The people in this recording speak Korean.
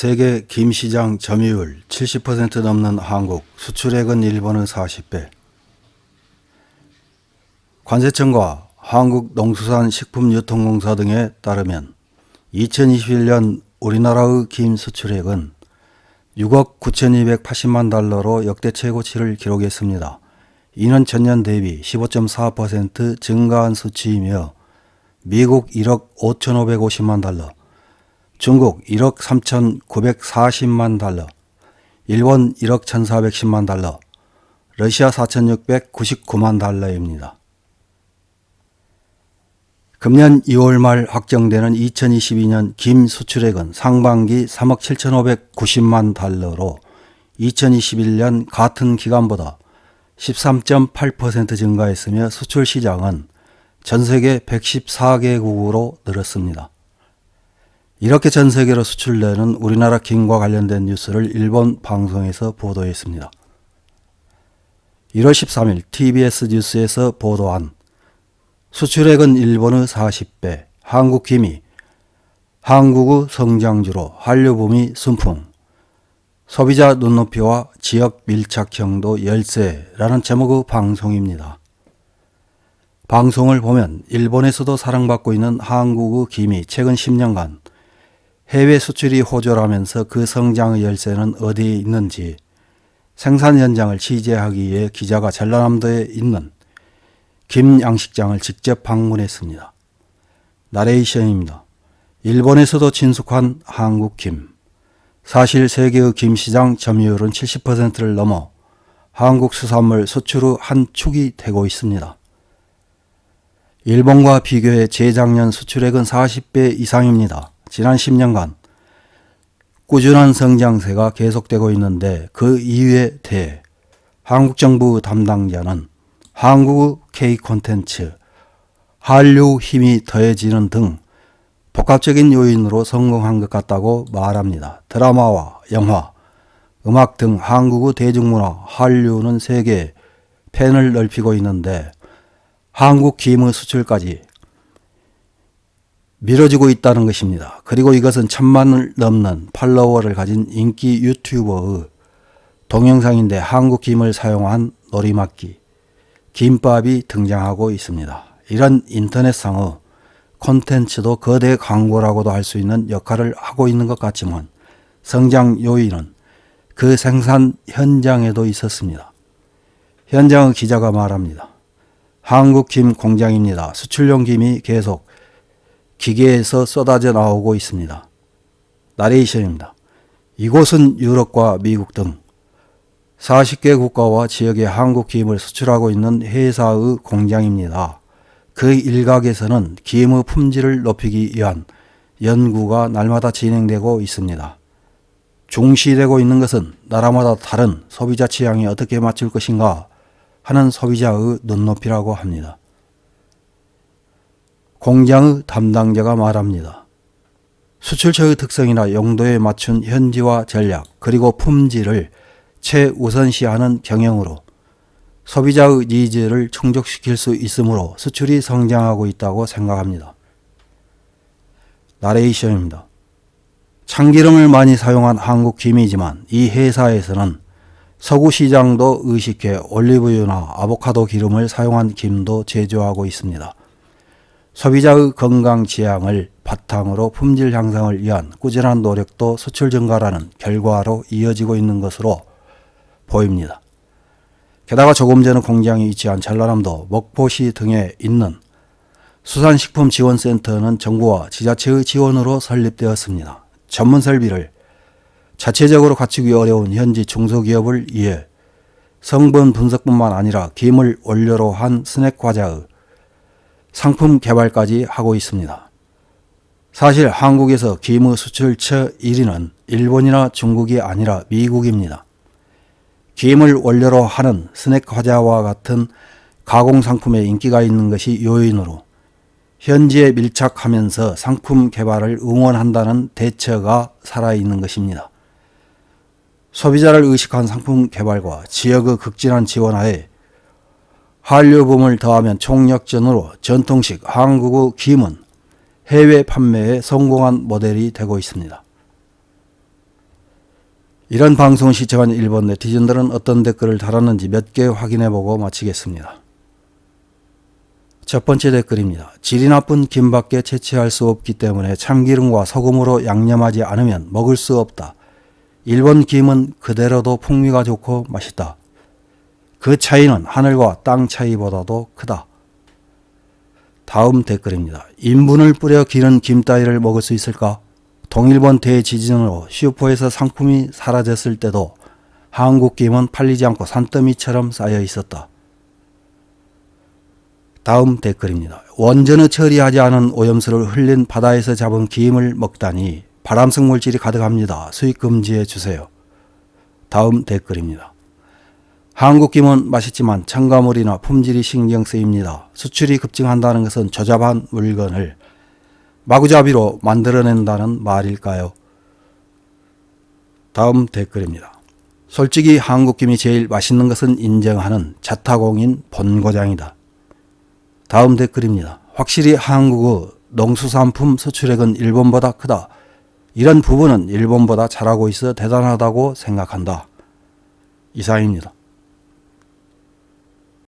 세계 김시장 점유율 70% 넘는 한국, 수출액은 일본의 40배. 관세청과 한국농수산식품유통공사 등에 따르면 2021년 우리나라의 김 수출액은 6억 9,280만 달러로 역대 최고치를 기록했습니다. 이는 전년 대비 15.4% 증가한 수치이며 미국 1억 5,550만 달러, 중국 1억 3,940만 달러, 일본 1억 1,410만 달러, 러시아 4,699만 달러입니다. 금년 2월 말 확정되는 2022년 김 수출액은 상반기 3억 7,590만 달러로 2021년 같은 기간보다 13.8% 증가했으며 수출 시장은 전 세계 114개국으로 늘었습니다. 이렇게 전 세계로 수출되는 우리나라 김과 관련된 뉴스를 일본 방송에서 보도했습니다. 1월 13일 TBS 뉴스에서 보도한 수출액은 일본의 40배, 한국 김이 한국의 성장주로 한류붐이 순풍, 소비자 눈높이와 지역 밀착형도 열세라는 제목의 방송입니다. 방송을 보면 일본에서도 사랑받고 있는 한국의 김이 최근 10년간 해외 수출이 호조라면서 그 성장의 열쇠는 어디에 있는지 생산 현장을 취재하기 위해 기자가 전라남도에 있는 김 양식장을 직접 방문했습니다. 나레이션입니다. 일본에서도 친숙한 한국 김. 사실 세계의 김 시장 점유율은 70%를 넘어 한국 수산물 수출의 한 축이 되고 있습니다. 일본과 비교해 재작년 수출액은 40배 이상입니다. 지난 10년간 꾸준한 성장세가 계속되고 있는데 그 이유에 대해 한국 정부 담당자는 한국의 K 콘텐츠, 한류 힘이 더해지는 등 복합적인 요인으로 성공한 것 같다고 말합니다. 드라마와 영화, 음악 등 한국의 대중문화, 한류는 세계 팬을 넓히고 있는데 한국 김의 수출까지 미뤄지고 있다는 것입니다. 그리고 이것은 천만을 넘는 팔로워를 가진 인기 유튜버의 동영상인데 한국 김을 사용한 놀이맞기, 김밥이 등장하고 있습니다. 이런 인터넷상의 콘텐츠도 거대 광고라고도 할 수 있는 역할을 하고 있는 것 같지만 성장 요인은 그 생산 현장에도 있었습니다. 현장의 기자가 말합니다. 한국 김 공장입니다. 수출용 김이 계속 기계에서 쏟아져 나오고 있습니다. 나레이션입니다. 이곳은 유럽과 미국 등 40개 국가와 지역에 한국 김을 수출하고 있는 회사의 공장입니다. 그 일각에서는 김의 품질을 높이기 위한 연구가 날마다 진행되고 있습니다. 중시되고 있는 것은 나라마다 다른 소비자 취향에 어떻게 맞출 것인가 하는 소비자의 눈높이라고 합니다. 공장의 담당자가 말합니다. 수출처의 특성이나 용도에 맞춘 현지화 전략 그리고 품질을 최우선시하는 경영으로 소비자의 니즈를 충족시킬 수 있으므로 수출이 성장하고 있다고 생각합니다. 나레이션입니다. 참기름을 많이 사용한 한국 김이지만 이 회사에서는 서구 시장도 의식해 올리브유나 아보카도 기름을 사용한 김도 제조하고 있습니다. 소비자의 건강 지향을 바탕으로 품질 향상을 위한 꾸준한 노력도 수출 증가라는 결과로 이어지고 있는 것으로 보입니다. 게다가 조금 전에 공장이 위치한 전라남도 목포시 등에 있는 수산식품지원센터는 정부와 지자체의 지원으로 설립되었습니다. 전문 설비를 자체적으로 갖추기 어려운 현지 중소기업을 위해 성분 분석뿐만 아니라 김을 원료로 한 스낵 과자의 상품 개발까지 하고 있습니다. 사실 한국에서 김의 수출처 1위는 일본이나 중국이 아니라 미국입니다. 김을 원료로 하는 스낵 과자와 같은 가공 상품에 인기가 있는 것이 요인으로 현지에 밀착하면서 상품 개발을 응원한다는 대처가 살아있는 것입니다. 소비자를 의식한 상품 개발과 지역의 극진한 지원하에 한류붐을 더하면 총력전으로 전통식 한국의 김은 해외 판매에 성공한 모델이 되고 있습니다. 이런 방송을 시청한 일본 네티즌들은 어떤 댓글을 달았는지 몇 개 확인해보고 마치겠습니다. 첫 번째 댓글입니다. 질이 나쁜 김밖에 채취할 수 없기 때문에 참기름과 소금으로 양념하지 않으면 먹을 수 없다. 일본 김은 그대로도 풍미가 좋고 맛있다. 그 차이는 하늘과 땅 차이보다도 크다. 다음 댓글입니다. 인분을 뿌려 기른 김 따위를 먹을 수 있을까? 동일본 대지진으로 슈퍼에서 상품이 사라졌을 때도 한국 김은 팔리지 않고 산더미처럼 쌓여 있었다. 다음 댓글입니다. 원전을 처리하지 않은 오염수를 흘린 바다에서 잡은 김을 먹다니 발암성 물질이 가득합니다. 수입 금지해 주세요. 다음 댓글입니다. 한국 김은 맛있지만 첨가물이나 품질이 신경 쓰입니다. 수출이 급증한다는 것은 저잡한 물건을 마구잡이로 만들어낸다는 말일까요? 다음 댓글입니다. 솔직히 한국 김이 제일 맛있는 것은 인정하는 자타공인 본고장이다. 다음 댓글입니다. 확실히 한국의 농수산품 수출액은 일본보다 크다. 이런 부분은 일본보다 잘하고 있어 대단하다고 생각한다. 이상입니다.